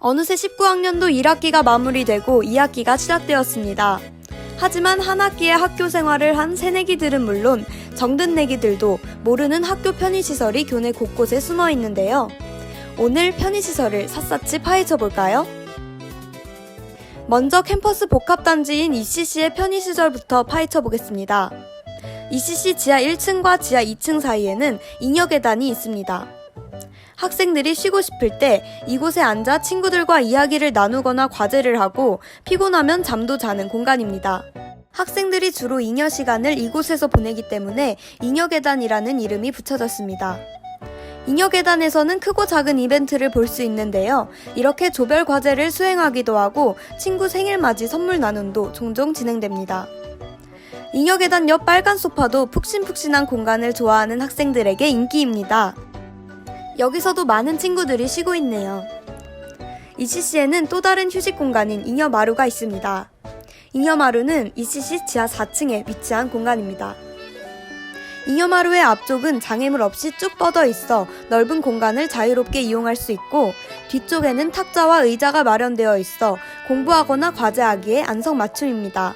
어느새 19학년도 1학기가 마무리되고 2학기가 시작되었습니다. 하지만 한 학기의 학교 생활을 한 새내기들은 물론 정든 내기들도 모르는 학교 편의시설이 교내 곳곳에 숨어 있는데요. 오늘 편의시설을 샅샅이 파헤쳐 볼까요? 먼저 캠퍼스 복합단지인 ECC의 편의시설부터 파헤쳐 보겠습니다. ECC 지하 1층과 지하 2층 사이에는 잉여 계단이 있습니다. 학생들이 쉬고 싶을 때 이곳에 앉아 친구들과 이야기를 나누거나 과제를 하고 피곤하면 잠도 자는 공간입니다. 학생들이 주로 잉여 시간을 이곳에서 보내기 때문에 잉여 계단이라는 이름이 붙여졌습니다. 잉여 계단에서는 크고 작은 이벤트를 볼 수 있는데요. 이렇게 조별 과제를 수행하기도 하고 친구 생일 맞이 선물 나눔도 종종 진행됩니다. 잉여 계단 옆 빨간 소파도 푹신푹신한 공간을 좋아하는 학생들에게 인기입니다. 여기서도 많은 친구들이 쉬고 있네요. ECC에는 또 다른 휴식 공간인 잉여마루가 있습니다. 잉여마루는 ECC 지하 4층에 위치한 공간입니다. 잉여마루의 앞쪽은 장애물 없이 쭉 뻗어 있어 넓은 공간을 자유롭게 이용할 수 있고 뒤쪽에는 탁자와 의자가 마련되어 있어 공부하거나 과제하기에 안성맞춤입니다.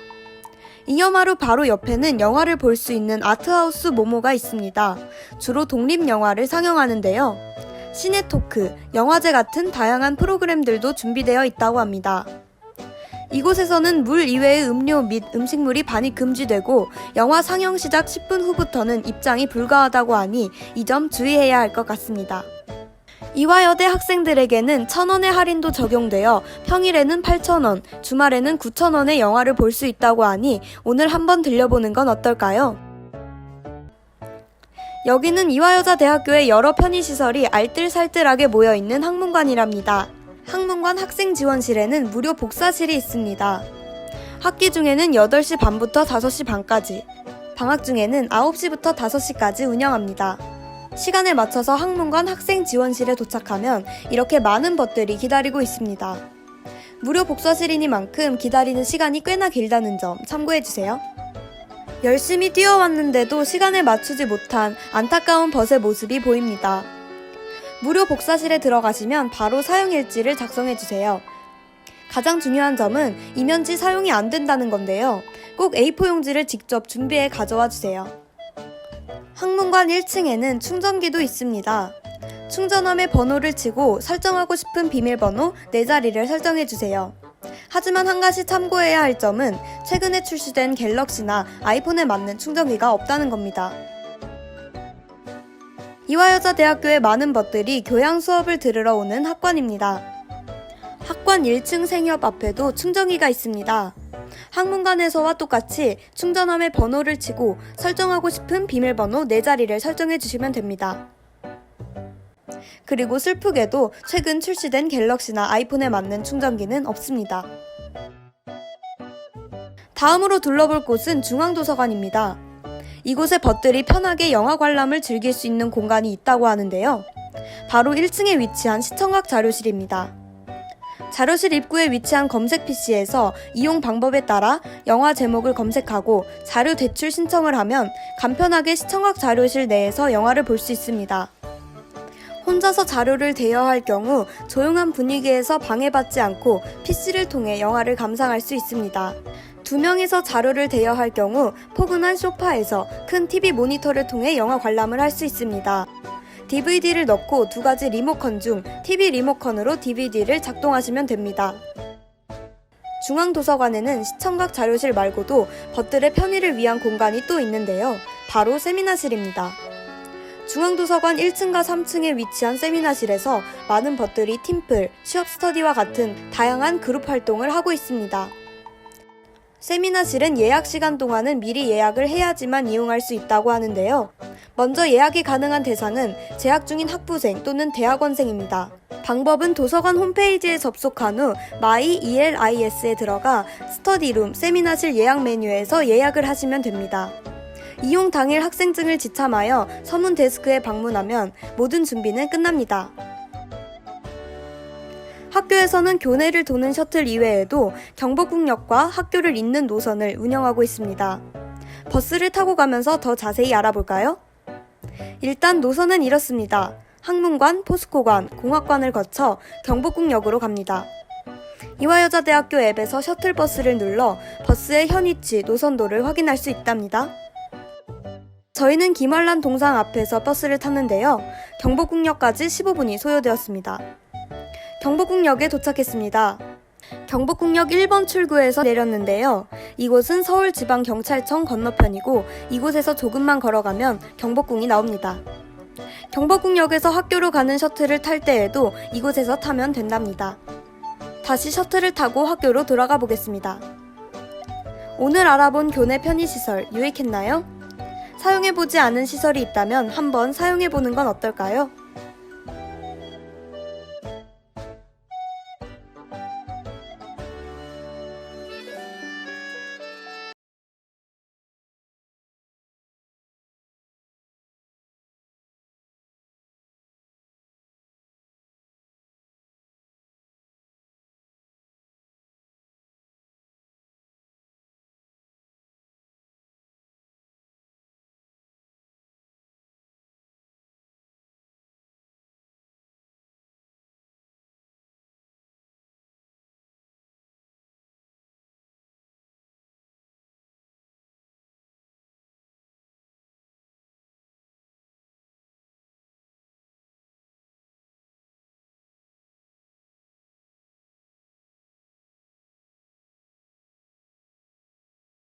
잉여마루 바로 옆에는 영화를 볼 수 있는 아트하우스 모모가 있습니다. 주로 독립 영화를 상영하는데요. 시네토크, 영화제 같은 다양한 프로그램들도 준비되어 있다고 합니다. 이곳에서는 물 이외의 음료 및 음식물이 반입 금지되고 영화 상영 시작 10분 후부터는 입장이 불가하다고 하니 이 점 주의해야 할 것 같습니다. 이화여대 학생들에게는 1,000원의 할인도 적용되어 평일에는 8,000원, 주말에는 9,000원의 영화를 볼 수 있다고 하니 오늘 한번 들려보는 건 어떨까요? 여기는 이화여자대학교의 여러 편의시설이 알뜰살뜰하게 모여있는 학문관이랍니다. 학문관 학생지원실에는 무료 복사실이 있습니다. 학기 중에는 8시 반부터 5시 반까지, 방학 중에는 9시부터 5시까지 운영합니다. 시간에 맞춰서 학문관 학생지원실에 도착하면 이렇게 많은 것들이 기다리고 있습니다. 무료 복사실이니만큼 기다리는 시간이 꽤나 길다는 점 참고해주세요. 열심히 뛰어왔는데도 시간에 맞추지 못한 안타까운 벗의 모습이 보입니다. 무료 복사실에 들어가시면 바로 사용일지를 작성해주세요. 가장 중요한 점은 이면지 사용이 안 된다는 건데요. 꼭 A4 용지를 직접 준비해 가져와 주세요. 학문관 1층에는 충전기도 있습니다. 충전함의 번호를 치고 설정하고 싶은 비밀번호 4자리를 설정해 주세요. 하지만 한 가지 참고해야 할 점은 최근에 출시된 갤럭시나 아이폰에 맞는 충전기가 없다는 겁니다. 이화여자대학교의 많은 것들이 교양 수업을 들으러 오는 학관입니다. 학관 1층 생협 앞에도 충전기가 있습니다. 학문관에서와 똑같이 충전함의 번호를 치고 설정하고 싶은 비밀번호 4자리를 설정해 주시면 됩니다. 그리고 슬프게도 최근 출시된 갤럭시나 아이폰에 맞는 충전기는 없습니다. 다음으로 둘러볼 곳은 중앙도서관입니다. 이곳에 벗들이 편하게 영화 관람을 즐길 수 있는 공간이 있다고 하는데요. 바로 1층에 위치한 시청각 자료실입니다. 자료실 입구에 위치한 검색 PC에서 이용 방법에 따라 영화 제목을 검색하고 자료 대출 신청을 하면 간편하게 시청각 자료실 내에서 영화를 볼 수 있습니다. 혼자서 자료를 대여할 경우 조용한 분위기에서 방해받지 않고 PC를 통해 영화를 감상할 수 있습니다. 두 명이서 자료를 대여할 경우 포근한 소파에서 큰 TV 모니터를 통해 영화 관람을 할 수 있습니다. DVD를 넣고 두 가지 리모컨 중 TV 리모컨으로 DVD를 작동하시면 됩니다. 중앙도서관에는 시청각 자료실 말고도 벗들의 편의를 위한 공간이 또 있는데요. 바로 세미나실입니다. 중앙도서관 1층과 3층에 위치한 세미나실에서 많은 벗들이 팀플, 취업 스터디와 같은 다양한 그룹 활동을 하고 있습니다. 세미나실은 예약 시간 동안은 미리 예약을 해야지만 이용할 수 있다고 하는데요. 먼저 예약이 가능한 대상은 재학 중인 학부생 또는 대학원생입니다. 방법은 도서관 홈페이지에 접속한 후 마이 ELIS에 들어가 스터디룸 세미나실 예약 메뉴에서 예약을 하시면 됩니다. 이용 당일 학생증을 지참하여 서문 데스크에 방문하면 모든 준비는 끝납니다. 학교에서는 교내를 도는 셔틀 이외에도 경복궁역과 학교를 잇는 노선을 운영하고 있습니다. 버스를 타고 가면서 더 자세히 알아볼까요? 일단 노선은 이렇습니다. 학문관, 포스코관, 공학관을 거쳐 경복궁역으로 갑니다. 이화여자대학교 앱에서 셔틀버스를 눌러 버스의 현 위치, 노선도를 확인할 수 있답니다. 저희는 김한란 동상 앞에서 버스를 탔는데요. 경복궁역까지 15분이 소요되었습니다. 경복궁역에 도착했습니다. 경복궁역 1번 출구에서 내렸는데요. 이곳은 서울지방경찰청 건너편이고 이곳에서 조금만 걸어가면 경복궁이 나옵니다. 경복궁역에서 학교로 가는 셔틀을 탈 때에도 이곳에서 타면 된답니다. 다시 셔틀을 타고 학교로 돌아가 보겠습니다. 오늘 알아본 교내 편의시설 유익했나요? 사용해보지 않은 시설이 있다면 한번 사용해보는 건 어떨까요?